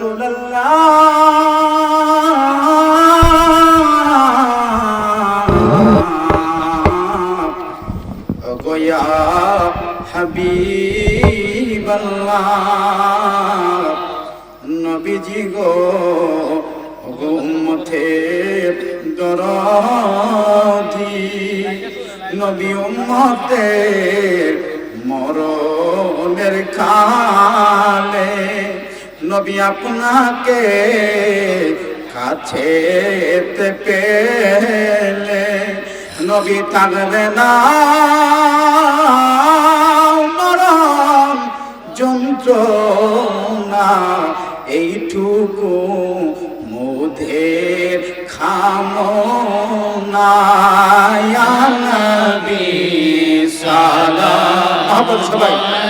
রাসূলুল্লাহ। গোয়া হাবিবাল্লাহ। নবীজি গো উম্মতের দরদি। নবী উম্মতের মরণের খালে নবী আপনাকে কাছে পেলে। নবী থাকবে না। মরণ যন্ত্রণা এইটুকু মোধের খামনায়ানবি সালাম। সবাই।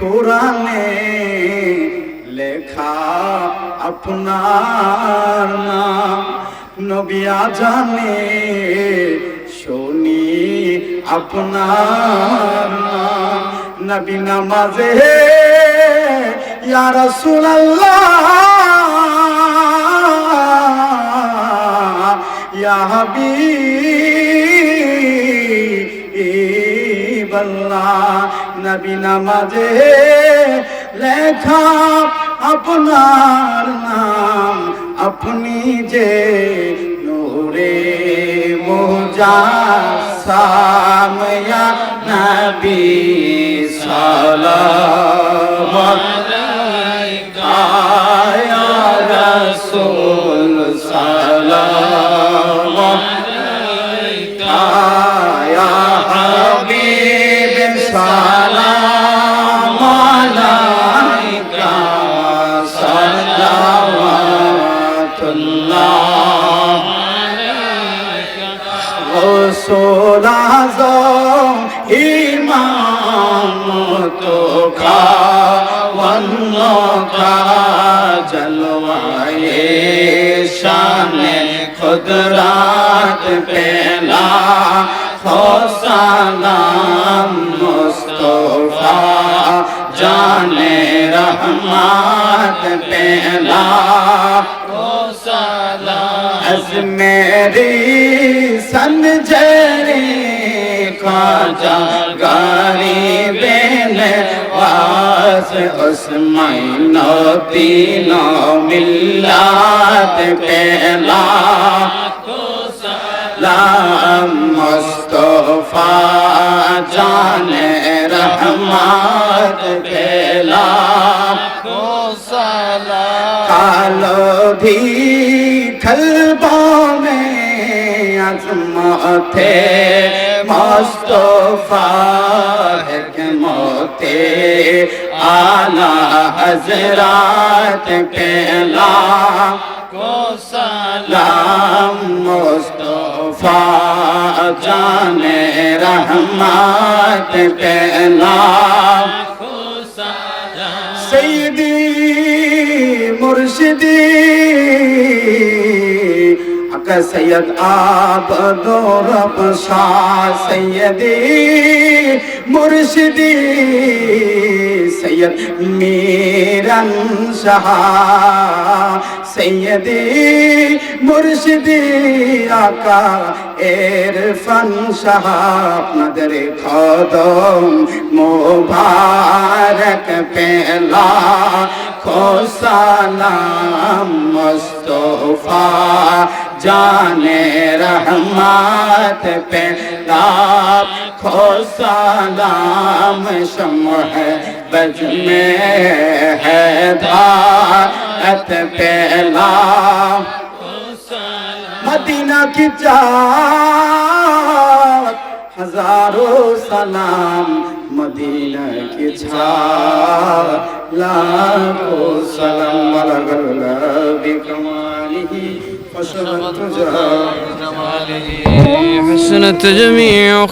কোরআনে লেখা আপনার নাম। নবী আজানে শুনি আপনার নাম। নবী নামাজে ইয়া রাসূলুল্লাহ। ইয়া হাবিবাল্লাহ নবী নামাজে লেখা আপনার নাম আপনি যে নূরে মোজাসাময়া নবী সালাম আয়া রাসূল সালাম تو کا ونوں کا جلوائے شان خود رات پہلا سلام مصطفیٰ جان رحمت پہلا سلام میری سن جری کا جا گاری عثمان تینوں ملات کہلا لام مصطفیٰ جان رحمت کہلا کالو بھی کھلبوں میں عظمت ہے মোস্তফা মতে আলা হজরাত কেলা। সালাম মুস্তফা জানে রহমত কেলা। সৈদি মুর্শিদি আকা সৈয়দ আবদ রব শাহ সৈয়দি মুর্শিদি সৈয়দ মিরান শাহ সৈয়দি মুর্শিদি আকা এরফান শাহ আপনাদের কদম মোবারক পেলা খোসালাম মুস্তফা جان رحمت پہ آپ کھو سلام شمع بج میں ہے دھارت پہلا مدینہ کی جات ہزاروں سلام مدینہ کی چھا لاکھوں سلام مرگر ملغل بکمالی وسبت جماله. حسنت جميع